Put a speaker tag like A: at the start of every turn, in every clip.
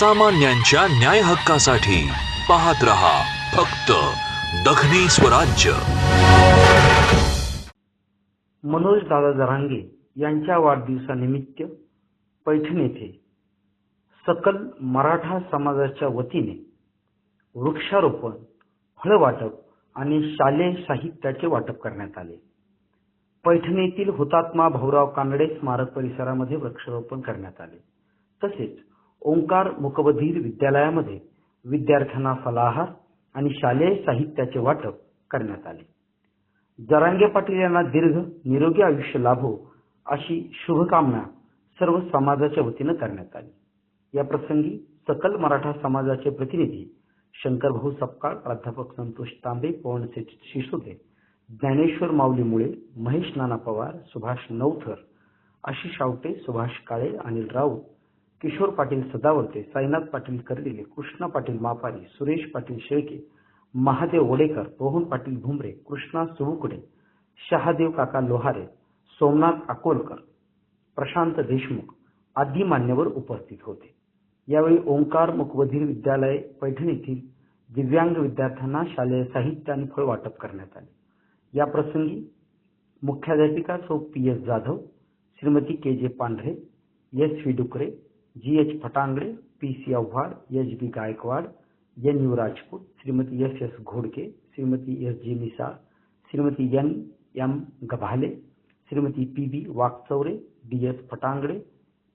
A: सामान्यांच्या न्याय हक्कासाठी पाहत रहा फक्त दखनी स्वराज्य.
B: मनोज दादा जरांगे यांच्या वाढदिवसानिमित्त पैठण येथे सकल मराठा समाजाच्या वतीने वृक्षारोपण फळ वाटप आणि शालेय साहित्याचे वाटप करण्यात आले. पैठण येथील हुतात्मा भाऊराव कानडे स्मारक परिसरामध्ये वृक्षारोपण करण्यात आले. तसेच ओंकार मुकबधीर विद्यालयामध्ये विद्यार्थ्यांना फलाहार आणि शालेय साहित्याचे वाटप करण्यात आले. जरांगे पाटील यांना दीर्घ निरोगी आयुष्य लाभो अशी शुभकामना सर्व समाजाच्या वतीनं करण्यात आली. या प्रसंगी सकल मराठा समाजाचे प्रतिनिधी शंकरभाऊ सपकाळ प्राध्यापक संतोष तांबे पवन शिसोदे ज्ञानेश्वर माऊली मुळे महेश नाना पवार सुभाष नवथर आशिष आवटे सुभाष काळे अनिल राऊत किशोर पाटील सदावर्ते साईनाथ पाटील कर्डिले कृष्णा पाटील मापारी सुरेश पाटील शेळके महादेव वडेकर रोहन पाटील भुमरे कृष्णा सुबुकडे शहादेव काका लोहारे सोमनाथ अकोलकर प्रशांत देशमुख आदी मान्यवर उपस्थित होते. यावेळी ओंकार मुकबधीर विद्यालय पैठण येथील दिव्यांग विद्यार्थ्यांना शालेय साहित्य आणि फळ वाटप करण्यात आले. या प्रसंगी मुख्याध्यापिका सौ P S Jadhav Shrimati K J Pandhare S V Dukare G H Phatangade P C Avhad H B Gaikwad N U Rajput Shrimati S S Ghodke Shrimati S G Misal Shrimati N M Gabhale Shrimati P B Wakchaure D S Phatangade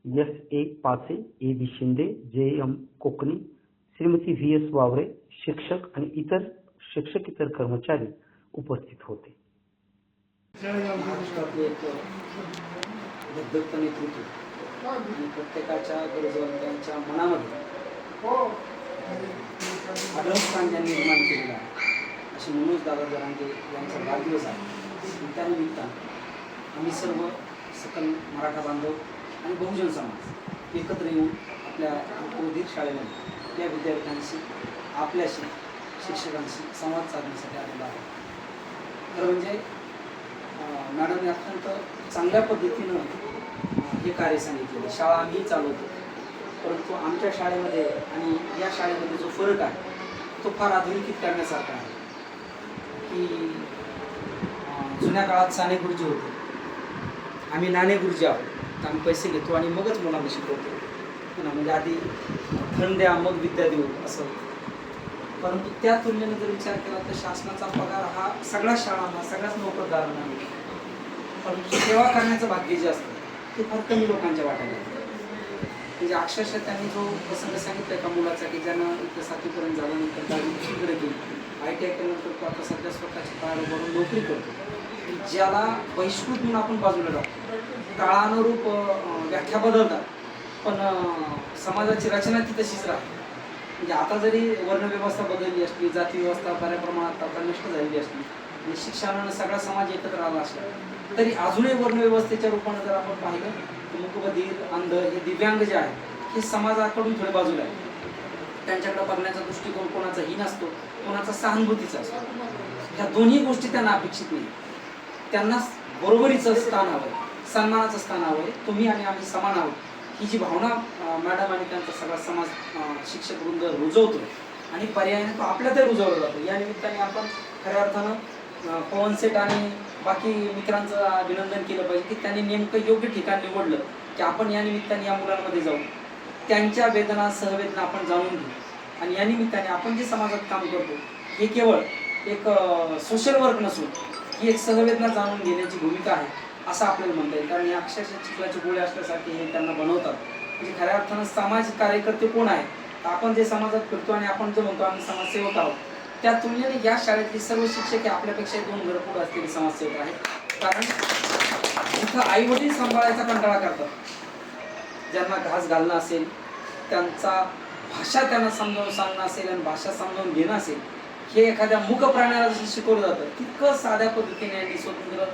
B: S A Pase A B Shinde J M Kokani Shrimati V S Wavare शिक्षक आणि इतर शिक्षकेतर कर्मचारी उपस्थित होते
C: नेतृत्व आणि प्रत्येकाच्या गरजवंतांच्या मनामध्ये आदर्श स्थान ज्यांनी निर्माण केलेलं आहे. असे मनोज दादा जरांगे यांचा वाढदिवस आहे. आणि त्यानिमित्तानं आम्ही सर्व सकल मराठा बांधव आणि बहुजन समाज एकत्र येऊन आपल्या अल्पवधीर शाळेमध्ये त्या विद्यार्थ्यांशी आपल्याशी शिक्षकांशी संवाद साधण्यासाठी आलेलो आहे खरं म्हणजे मॅडमने अत्यंत चांगल्या पद्धतीनं हे कार्य सांगितलेलं शाळा आम्ही चालवतो. परंतु आमच्या शाळेमध्ये आणि या शाळेमध्ये जो फरक आहे तो फार आधुनिकीत करण्यासारखा आहे. की जुन्या काळात साने गुरुजी होते. आम्ही नाणे गुरुजी आहोत. आम्ही पैसे घेतो आणि मगच मुलांना शिकवतो. पुन्हा म्हणजे आधी धन द्या मग विद्या देऊ असं परंतु त्या तुलनेने जर विचार केला तर शासनाचा पगार हा सगळ्याच शाळांना सगळ्याच नोकरदारांना परंतु सेवा करण्याचं भाग्य जे असतं ते फार कमी लोकांच्या वाट्याला म्हणजे अक्षरशः त्यांनी जो प्रसंग सांगितला एका मुलाचा की ज्यांना इथं सातवीपर्यंत झाल्यानंतर दहावीकडे गेली. आय टी आय केल्यानंतर तो आता सध्या स्वतःच्या पायावर उभारून नोकरी करतो. ज्याला बहिष्कृत म्हणून आपण बाजूला टाकतो. काळानुरूप व्याख्या बदलतात. पण समाजाची रचना ती तशीच राहते. म्हणजे आता जरी वर्णव्यवस्था बदलली असली जाती व्यवस्था बऱ्या प्रमाणात आता नष्ट झालेली असली शिक्षणानं सगळा समाज एकत्र आला असला तरी अजूनही वर्णव्यवस्थेच्या रूपानं जर आपण पाहिलं तर मुकबधीर अंध हे दिव्यांग जे आहेत हे समाजाकडून थोडे बाजूला आहे त्यांच्याकडे बघण्याचा दृष्टिकोन कोणाचा ही नसतो कोणाचा सहानुभूतीचा असतो. ह्या दोन्ही गोष्टी त्यांना अपेक्षित नाही त्यांना बरोबरीचं स्थान हवं सन्मानाचं स्थान हवं तुम्ही आणि आम्ही समान आहोत. ही जी भावना मॅडम आणि त्यांचा सगळा समाज शिक्षक वृंद रुजवतो आणि पर्यायाने तो आपल्यातही रुजवला जातो. या निमित्ताने आपण खऱ्या अर्थानं पवन सेट आणि बाकी मित्रांचं अभिनंदन केलं पाहिजे की त्यांनी नेमकं योग्य ठिकाण निवडलं की आपण या निमित्ताने या मुलांमध्ये जाऊ. त्यांच्या वेदना सहवेदना आपण जाणून घेऊ. आणि या निमित्ताने आपण जे समाजात काम करतो हे केवळ एक सोशल वर्क नसून ही एक सहवेदना जाणून घेण्याची भूमिका आहे असं आपल्याला म्हणता येईल. कारण या अक्षरशः चिखलाचे गोळे असल्यासारखे हे त्यांना बनवतात. म्हणजे खऱ्या अर्थानं सामाजिक कार्यकर्ते कोण आहे? आपण जे समाजात फिरतो आणि आपण जे म्हणतो आम्ही समाजसेवक आहोत. त्या तुलनेने या शाळेतले सर्व शिक्षक हे आपल्यापेक्षा दोन घर पुढे असलेले समाजसेवक आहेत. कारण इथं आई वडील सांभाळायचा कंटाळा करतात. ज्यांना घास घालणं असेल त्यांचा भाषा त्यांना समजावून सांगणं असेल आणि भाषा समजावून घेणं असेल हे एखाद्या मूक प्राण्याला जसं शिकवलं जातं तितकं साध्या पद्धतीने यांनी स्वतंत्र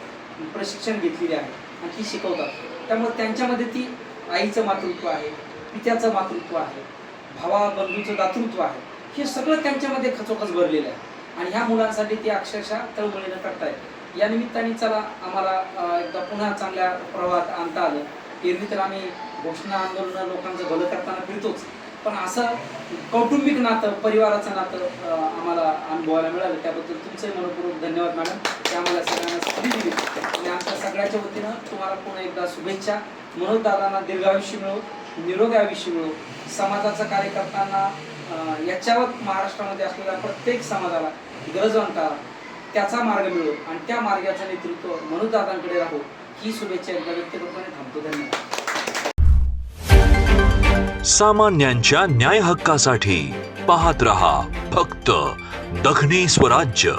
C: प्रशिक्षण घेतलेले आहे आणि ती शिकवतात. त्यामुळे त्यांच्यामध्ये ती आईचं मातृत्व आहे पित्याचं मातृत्व आहे भावा बंधूचं दातृत्व आहे. हे सगळं त्यांच्यामध्ये खचोखच भरलेलं आहे. आणि ह्या मुलांसाठी ती अक्षरशः तळमळीनं करतायत. या निमित्ताने चला आम्हाला एकदा पुन्हा चांगल्या प्रवाहात आणता आलं. एरवी तर आम्ही घोषणा आंदोलन लोकांचं भलं करताना फिरतोच. पण असं कौटुंबिक नातं परिवाराचं नातं आम्हाला अनुभवायला मिळालं. त्याबद्दल तुमचे मनपूर्वक धन्यवाद मॅडम. ते आम्हाला सगळ्यांना संधी दिली. आणि आमच्या सगळ्याच्या वतीनं तुम्हाला पुन्हा एकदा शुभेच्छा. मनोज दादांना दीर्घायुष्य मिळो निरोगी आयुष्य मिळो. समाजाचं कार्य करताना याच्यावर महाराष्ट्रामध्ये असलेल्या प्रत्येक समाजाला गरजवंताला त्याचा मार्ग मिळो आणि त्या मार्गाचं नेतृत्व मनोज राहू ही शुभेच्छा एकदा व्यक्त करतो थांबतो. धन्यवाद.
A: सामान्यांच्या न्याय हक्कासाठी पाहत रहा फक्त दखनी स्वराज्य.